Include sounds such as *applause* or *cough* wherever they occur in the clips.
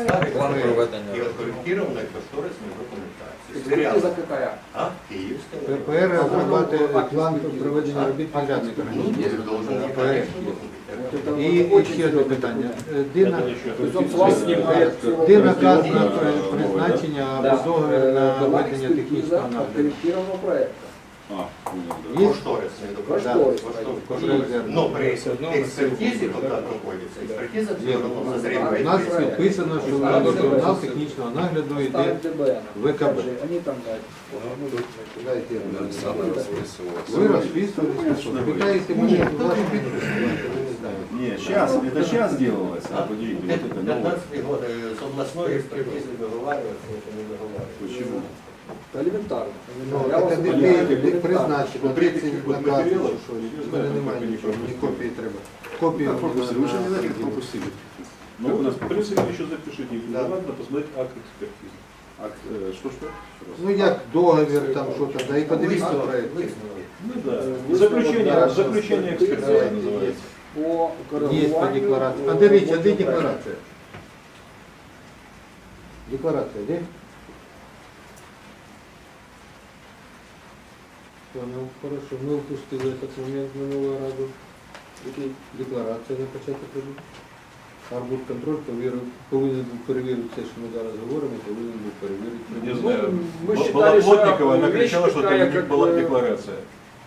старый План проект проведення. и откорректированная кошторисная документация. Экспертиза какая? А? Киевская. ППР розробляти план проведення робіт Ну, підрядника. есть, должен быть ППР. проект. Это І вот ще одне питання. Е, Де, на, То есть он с вас снимает всего- де наказано при- призначення Да. або договір Э, на была ведення экспертиза технічного нагляду? откорректированного проекта. А, понял, да. Є? Кошторисная документация. Кошторис. Кошторис. Но при Все одно экспертизе, когда проводится, экспертиза все равно У созревает. нас написано, що журнал технічного нагляду йде Ставим ДБН. ВКБ. Они там дают. Дайте я вам. Саме розписувався. Ви розписували, питаєте мене, ваш підпис, я не знаю. Не, сейчас, это сейчас делалось, а подождите, вот это новое. 15 год э, с областной экспертизы договариваться, это не договариваться. Почему? Элементарно. Ну, Я вас це умоляю, де элементарно. призначено, Вот де эти це вот наказано, материалы, що я в знаю, мене немає как они нічого, ні пропустили. копії треба. Копію Как пропустили? Вы же не знаете, как на- пропустили. Ну, Ну, у нас в принципе, еще запишите, Да. надо посмотреть акт экспертизы. акт, э, что-что? Еще раз. Ну як договір там що-то, да і подивіться Выяснилось, проект. выяснилось. Ну да, Вы заключение, снова, да, заключение экспертиза экспертизы есть называется. По Є по корректуванию, декларації. А э, де речі, а де водного проекта. декларація? Декларація, де? Понял, хорошо. Ми впустили этот момент минулого разу. Який? Декларація на початок робити. Арбудконтроль повірив, повинен був перевірити все, що ми зараз говоримо, повинен був перевірити. Не Ну, знаю, мы Б- считали, была Плотникова, что она вещь кричала, что такая, это как, была э, декларация.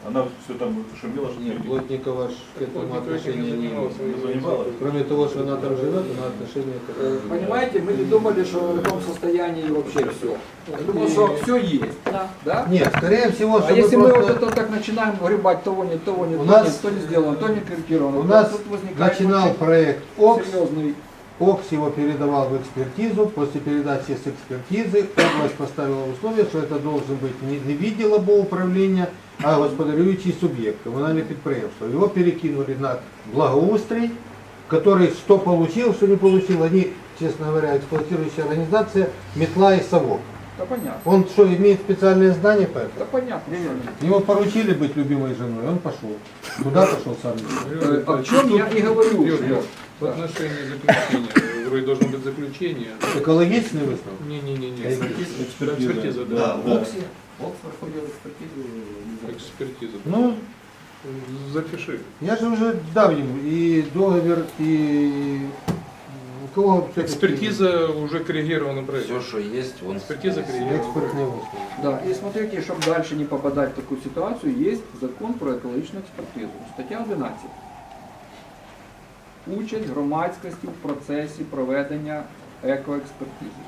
Она все там шумела, что Нет, не Плотникова ж к этому отношения не не занималась. Кроме того, что она там живет, она отношения к Э, этому. Понимаете, мы не думали, что в таком состоянии вообще все. Я думал, что все есть. Да. Да? Нет, скорее всего, А что если мы мы просто... вот это так начинаем гребать, того не, того не, У то, нас- не, то не сделано, то не корректировано, У то нас тут возникает начинал очень проект ОКС, серьезный. ОКС его передавал в экспертизу, после передачи с экспертизы область поставила условие, что это должен быть не, не відділ або управління, а господарюючий суб'єкт, комунальне підприємство. Его перекинули на благоустрой, который что получил, что не получил, они, честно говоря, эксплуатирующая организация, метла и совок. Да понятно. Он что, имеет специальное здание по этому? Да понятно. Ему поручили быть любимой женой, он пошел. Куда пошел сам? Э, О чем я и говорю. В отношении заключения, вроде должно быть заключение. Экологичный высновок? Не-не-не. Экспертиза. Экспертиза, Да, да. в ОКСе. ОКС проходил экспертизу. Экспертиза. Ну, Запиши. я же уже дав ему и договор, и у кого Экспертиза уже коррегирована проект. Все, что есть, вон Экспертиза коррегирована. Да, и смотрите, чтобы дальше не попадать в такую ситуацию, есть закон про екологічну експертизу. Стаття 11. Участь громадськості в процесі проведення екоекспертизи.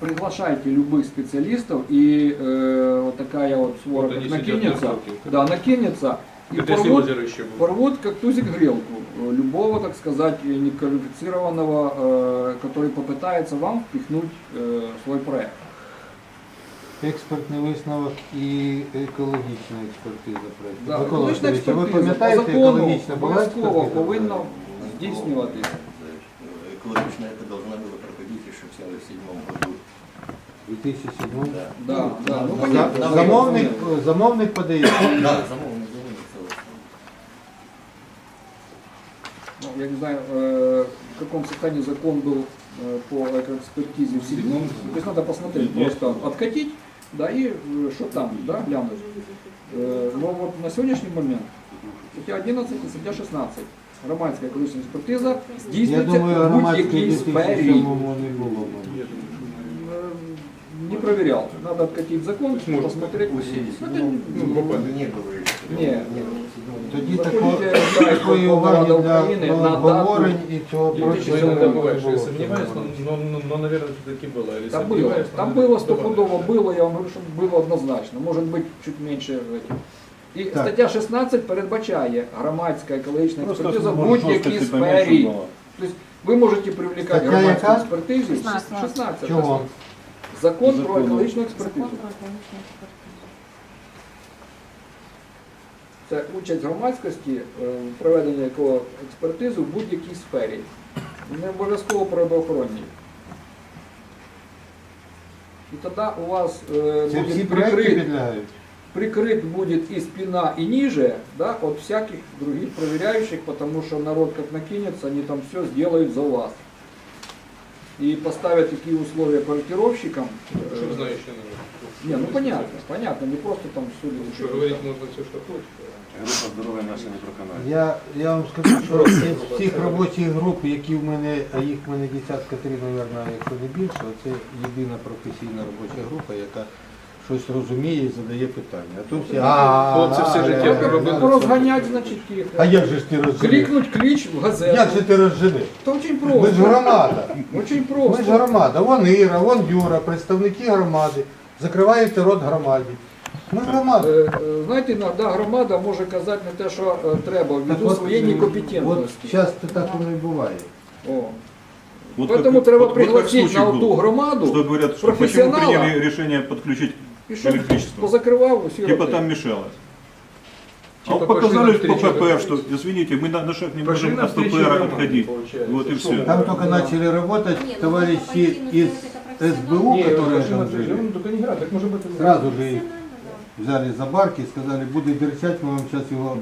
Приглашайте любых специалистов, и э, вот такая вот свора Вот как они сидят накинется, на полке. да, накинется, и Это если порвут, озеро еще будет. порвут как тузик грелку э, любого, так сказать, неквалифицированного, э, который попытается вам впихнуть э, свой проект. Експертний висновок і екологічна експертиза проекту. Да, Микола екологічна Васильович, а ви експертиза по пам'ятаєте, закону екологічна була обов'язково експертиза? повинна здійснюватися. Экологичная это должна была проходить еще в 1977 году. У 2007 Да. Да, да, ну За- понятно. за- Замовник, замовник подає. Да, замовник, замовник целостный. Ну, я не знаю, э, в каком состоянии закон был э, по экоэкспертизе в седьмом. То есть надо посмотреть, Нет. просто откатить, да, и э, что там, да, глянуть. Э, Но вот на сегодняшний момент стаття 11 і стаття 16. Громадська екологічна експертиза Я здійснюється думаю, в громадської будь-якій в сфері. 2007 не було. мабуть. Э, Не проверял. Надо откатить закон, Может, посмотреть. У 77 Это ну, буквально. не было еще. Не, не было. Тоді Заходите тако- на сайт такої Верховної Ради уваги для України на дату. обговорень і цього Я прочого честно не говоря, что я було. сомневаюсь, но, но, но, но, наверное, все-таки было. Или Там было, сомневаюсь, но, там наверное, было стопудово, было, я вам говорю, що було однозначно, може бути чуть менше. этих. І Так. стаття 16 передбачає громадська екологічна Просто експертиза в может, будь-якій жесткости поменьше сфері. было. Тобто ви можете привлекати Стаття громадську яка? експертизу. 16. 16. Чого? Закон про Закону. екологічну експертизу. Закон про екологічну експертизу. Це участь громадськості е, в якого експертизи в будь-якій сфері. Не обов'язково природоохоронній. І тоді у вас е, буде прикрит, прикрыт будет и спина, и ниже, да, от всяких других проверяющих, потому что народ как накинется, они там все сделают за вас. И поставят такие условия проектировщикам, Щоб э, знаю, що не ну понятно, понятно, не просто там судят. Ну, что, говорить можно все, что хочешь. Група здоров'я наша не проканає. Я, я вам скажу, що із всіх робочих груп, які в мене, а їх в мене десятка три, мабуть, якщо не більше, це єдина професійна робоча група, яка щось розуміє і задає питання. А то всі, а, Хлопці все а, життя а, проробили. Ну, розгонять, значить, їх. А як же ж ти розженеш? Кликнуть клич в газету. Як же ти розженеш? Это очень Ми ж просто. громада. Очень Ми просто. ж громада. Вон Іра, вон Юра, представники громади. Закриваєте рот громаді. Ми громада. Е, е, Знаєте, іноді громада може казати не те, що е, треба, ввиду своєї От некомпетентності. зараз так воно і буває. О. Вот Поэтому как- треба вот- вот как пригласить случай на был, ту громаду, Что говорят, что почему профессионала. приняли решение подключить і щоб электричество? позакривав усі Типа роти. там мешалось. А Типа показали пошли по навстречу, ПП, что, извините, мы на, на шаг не Пошли можем от навстречу ППР громаде, отходить. получается. Вот и Что? все. Там только начали работать товарищи из СБУ, Ні, которые Машина там це жили. ну, тільки не грати, так може бути. Сразу же их взяли за барки и сказали, буде дерчать, мы вам сейчас его...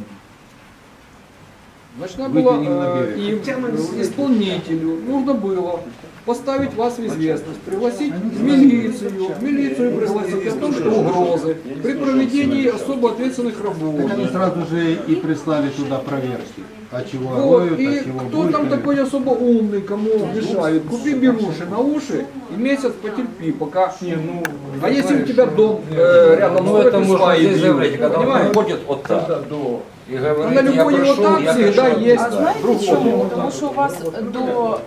Значит, надо было Вытянем на э, им, исполнителю, нужно было поставить вас в известность, пригласить в милицию, в милицию пригласить о том, что угрозы при проведении особо ответственных Так они работ. сразу же и прислали туда проверки. А чего Вот, роют, и а чего кто там булькают. такой особо умный, кому мешают? Купи беруши на уши и месяц потерпи, пока... Ні, ну, А если у тебя що- дом э, рядом Ну, это можно здесь заявлять, когда он вот так Когда до. И На говорит, я любой всегда хочу. А знаєте чому? Тому що у вас до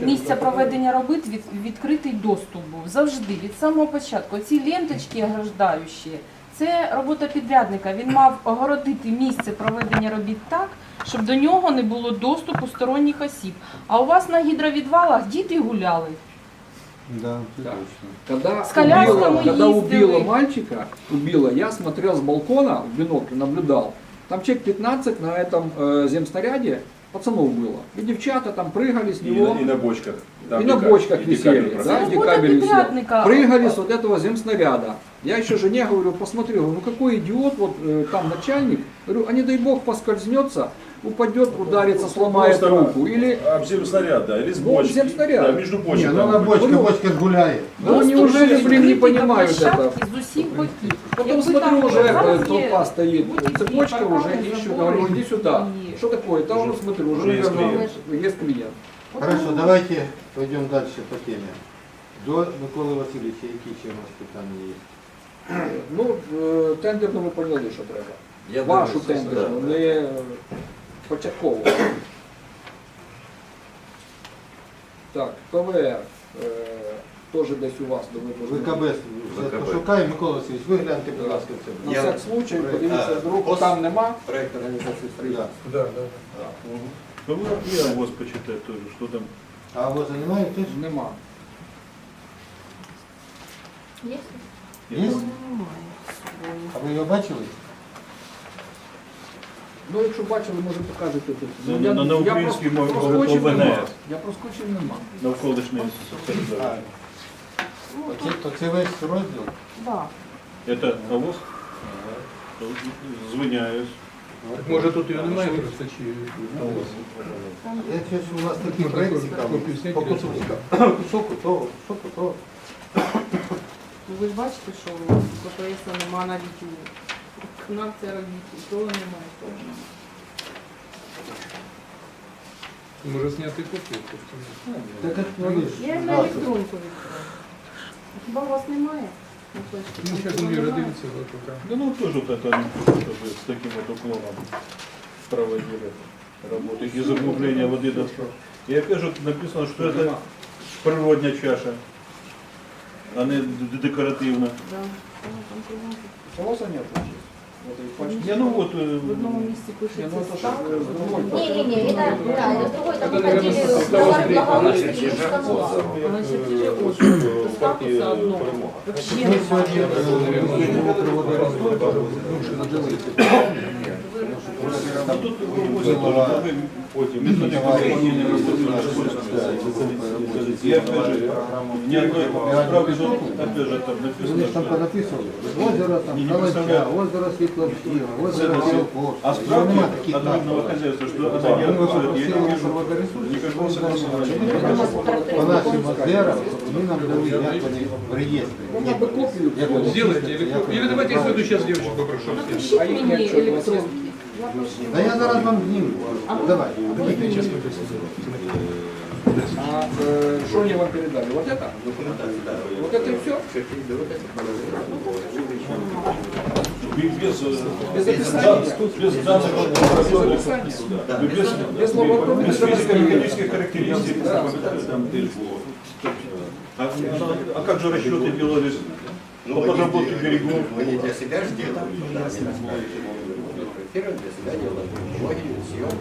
місця проведення робіт від, відкритий доступ був завжди, від самого початку. Ці ленточки ограждаючі, це робота підрядника. Він мав огородити місце проведення робіт так, щоб до нього не було доступу сторонніх осіб. А у вас на гідровідвалах діти гуляли. Да, это Да. точно. Когда, С убила, когда ездили. убила мальчика, убила, я смотрел с балкона в бинокль, наблюдал. Там человек 15 на этом э, земснаряде пацанов было. И девчата там прыгали с И него. на, и на бочках. Там И на бочках и висели, да, где кабель висел. Прыгали с вот этого земснаряда. Я еще жене говорю, посмотри, говорю, ну какой идиот, вот э, там начальник. Говорю, а не дай бог поскользнется, упадет, ударится, сломает Просто руку. Или, Об земснаряд, да, или с Ну, бочки. земснаряд. Да, между Не, бочек. ну там на будет. бочка, Говорю, бочка ж гуляет. ну Доступ неужели, блин, не відкритий до понимают это? площадки з усіх боків. Потом Якби смотрю, там уже зараз э, є толпа стоит, будь-які цепочка уже паркани, ищут, забори говорю, иди сюда. і- Что такое? Там уже смотрю, уже, Уже есть наверное, клиент. есть клиент. Хорошо, давайте пойдем дальше по теме. До Миколи Васильовича, які ще у нас питання є? Ну, е, тендерну ви поняли, що треба. Я Вашу дивлюся, тендерну, да. не початкову. Так, ПВР. е, Теж десь у вас до вибору. ВКБ ВКБ. пошукаємо, Микола Васильович, ви гляньте, будь ласка, це. На Я- всяк случай, подивіться, вдруг ос- там нема. Проект. Да, да, да. Ну, вот я ВОЗ почитать тоже, что там. А ви займаєте теж? Нема. Є? Є? А ви його бачили? Ну, якщо бачили, може покажете тут. Ну, я, на- на я українській прос- мові проскочив ОБНС. нема. Я проскочив нема. Навколишний А, сервер. оце, то це весь розділ? Да. Это АВОЗ? Звиняюсь. Може тут його немає просто чи Я щось у вас такий копію цікавий. По кусочку. Кусоку того, кусоку того. Ну, Ви ж бачите, що у КПС нема навіть у виконавця робіт, і того немає, і того немає. може зняти копію. тобто, ну. Так от, ну, видиш, Я на дату. електронку відкрила. Хіба у вас немає? на флешці? Ну, зараз Нікого він Юра немає? дивиться за то, так. Да ну тоже вот это они чтобы с таким вот уклоном проводили работу. И заглубление воды до И опять же написано, что это природная чаша, А не д- декоративна. Да. Ага, там кругом. Согласен нет? Вот и почти. Не, ну вот, э, В одному місці Не, ну пишеться это став. же с другой Не-не-не, это, да, это другой, там Это, наверное, выходили с того Благо- стрейта, Благовещенский значит, и Шканова. А на чертежі э, ось э, статуса партии одного. «Перемога». Вообще Ми немає. сьогодні е, проводили розгляд. Ви А тут вывозят тоже, потім, ніхто не говорить, И опять же, ни одной справки тут, опять же, там Вони ж там написано, что... понаписували. Озеро там, Не, не Калача, представляю. озеро Світловщина, озеро Білоков. А справки Нема таких от рыбного назв. хозяйства, что Ми она не отходит, я попросили не вижу Природоресурсів, никакого щоб вони согласования. По нашим озерам вони нам дали, як вони в реєстрі. Ну, надо копию Як вони Сделайте. чистяться, Или, як вони или давайте я правильно. следующий раз девочек попрошу. Напишіть А їх мені якщо у вас є? електронки. Да я зараз вам зніму. Давай. А э, что они вам передали? Вот это? Вот это и все? Без, э, без без, описания? дан- без данных без, Без лабораторных без физико-механических характеристик. Да. А, а как же расчеты делались Ну, по они подработке сделали, берегов? Мы не для себя же делали, для себя съемку.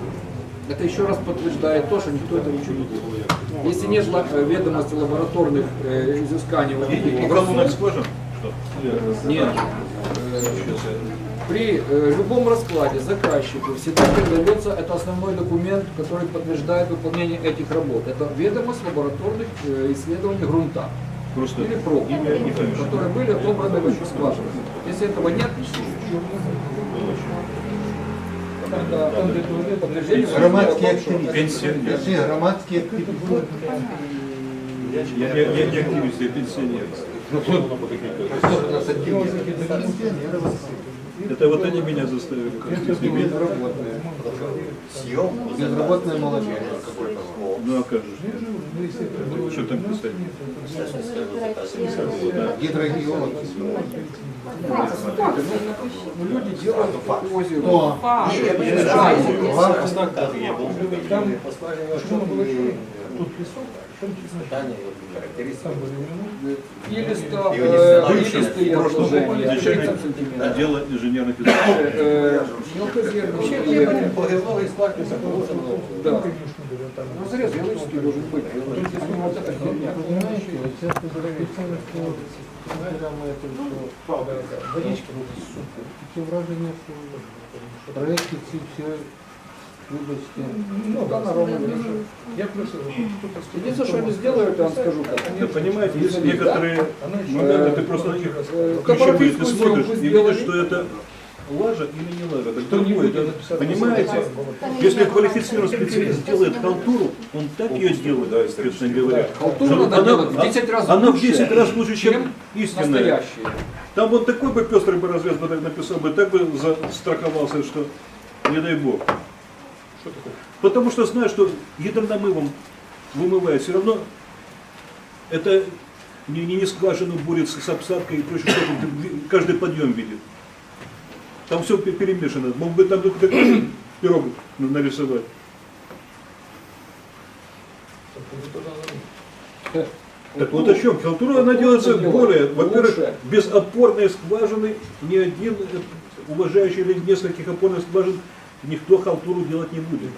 Это еще раз подтверждает то, что никто этого ничего не делает. Если нет ведомости лабораторных э, изысканий вот И скважин? Что? нет. Э, При э, любом раскладе заказчику всегда передается, это основной документ, который подтверждает выполнение этих работ. Это ведомость лабораторных э, исследований грунта Просто или проб, имя не фамилия. которые были отобраны в этих скважинах. Если этого нет, это подтверждение Громадські о том, что- активісти. Пенсионер. Всі громадські активісти. Я, я, я не активист, я пенсионер. Хто у нас активісти? Пенсіонери в Москві. Это вот они меня заставили. Безработные. Съемку. Безработная молодежь. Ну а как же? Что там писать? Гидрогеологи. Ну, люди делают озеро. О, Факт. там испытания, характеристики. Илисто, И э, они илистые отложения, 30 Начальник сантиметров. отдела инженерных изысканий. Э, Мелкозерный. По геологии складки положено. Да. Ну, зарез геологический должен быть. Если вот эта херня. Понимаете, вот сейчас ты записали, что прямо это все водички Таке враження, що проекти ці все, вибачте, Ну, да, на ровном месте. Единственное, что они сделают, я вам скажу как. Да понимаете, есть некоторые моменты, ты просто на них ключевые, ты смотришь и видишь, что это лажа или не лажа. Так другое, понимаете, если квалифицированный специалист делает халтуру, он так ее делает, честно говоря. Халтуру надо делать в 10 раз она в лучше, 10 раз лучше, чем истинная. Там вот такой бы пестрый бы развес бы написал бы, так бы застраховался, что не дай бог. Потому что знаю, что гидронамывом вымывает, все равно это не, не, не скважину будет с обсадкой и что ты каждый подъем видит. Там все перемешано. Мог бы там только *coughs* пирог нарисовать. Так вот о чем? Халтура, она делается более, во-первых, без опорной скважины ни один э, уважающий или нескольких опорных скважин никто халтуру делать не будет.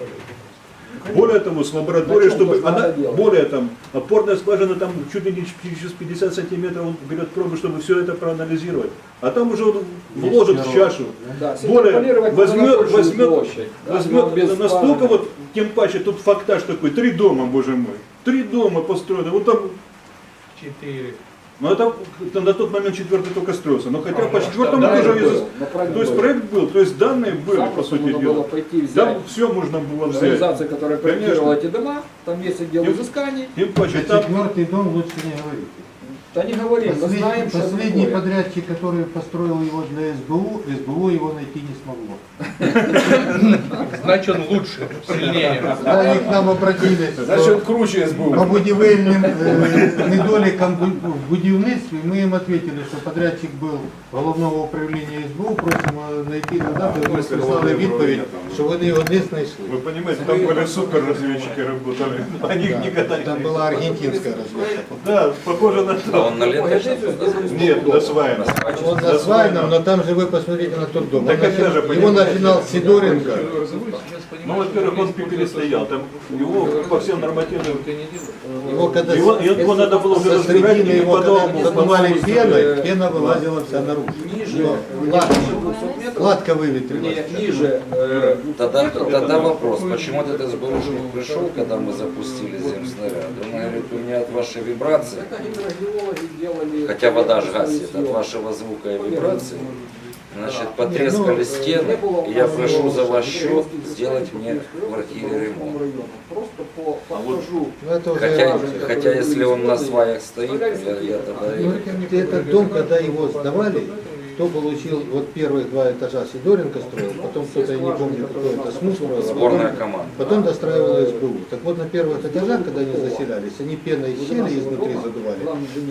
Более того, с лабораторией, чтобы она, делать? более там, опорная скважина там чуть ли не через 50 сантиметров он берет пробы, чтобы все это проанализировать. А там уже он вложит в чашу. Да, Более возьмет, возьмет, площадь, да, возьмет без настолько вот, тем паче, тут фактаж такой, три дома, боже мой. Три дома построены. Вот там Четыре. Ну это, это на тот момент четвертый только строился. Но хотя по четвертому Да, тоже был, но То есть был. проект был, то есть данные были, по Запросто сути можно было дела. пойти взять Там все можно было взять. организация, которая проектировала эти дома, там есть отдел изысканий. Паче, Про там четвертый дом лучше не говорить. Да не говорим, мы Последний, знаем, что это последний такое. подрядчик, который построил его для СБУ, СБУ его найти не смогло. *laughs* Значит, он лучше, сильнее. Да, они к нам обратились. Значить, круче СБУ. По будівельним е, недолікам бу- в будівництві ми їм відповіли, що подрядчик був головного управління СБУ, просимо знайти додати, вони сказали відповідь, що вони його не знайшли. Вы понимаете, там были супер разведчики работали. Они их никогда не Там була аргентинська розвідка. Да, похоже на то. он на ленточном Нет, на свайном. Он на Свайном, но там же вы посмотрите на тот дом. Так Он это же, начи- Его начинал Сидоренко. Ну, во-первых, он в пепеле стоял, там его по всем нормативным... Его когда Его, с- его надо было уже разбирать его по когда дому. задували пеной, пена вылазила вся наружу. Ниже, Но э, Гладко, 200 метров, гладко не, выветрилось. ниже э, Тогда, тогда вопрос, почему этот СБУшник пришел, когда мы запустили земснаряд? Он говорит, у меня от вашей вибрации, это хотя вода ж гасит, от вашего звука и вибрации, значит, Не, потрескали ну, стены, и я прошу за ваш счет сделать мне в квартире ремонт. району. Просто по А вот-. Ну, это Хотя, хотя если он на сваях стоит, я, я тогда... Ну, Этот дом, когда его сдавали, кто получил, вот первых два этажа Сидоренко строил, потом кто-то, я не помню, какой-то СМУ строил, а Сборная потом, команда. потом достраивала СБУ. Так вот на первых этажах, когда они заселялись, они пеной щели изнутри задували.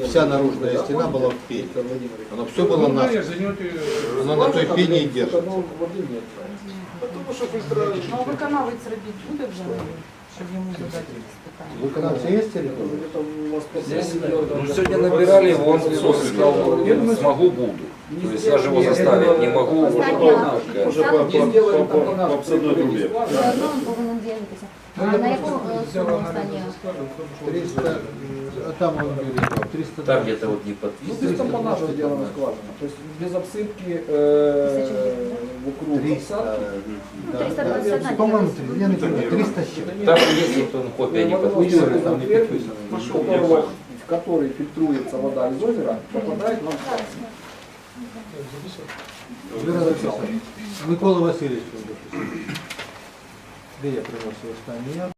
Вся наружная стена была в пене. Оно все было Ну, на. занятие, Оно на той пене и держится. Ну. Потому что фильтра- Ну, а виконавець робіть буде вже, щоб йому задати питання? Это у вас Здесь, ну, сегодня набирали его, он сказал, смогу, буду. То есть я же его заставить не могу, уже по, по, по, з'явитися. А на якому е, суму останнє? 300, а там он берет, 300. там где-то вот не Ну, без подписано. тампонажа сделана скважина. То есть без обсыпки э, вокруг 300. обсадки. Ну, 321 да, По-моему, три- я не помню, 300 с чем. Там есть вот он копия не подписана. Там не которого, в который фильтруется вода из озера, попадает на обсадку. Вера записана. Микола Васильевич. он. Где я приносил останній?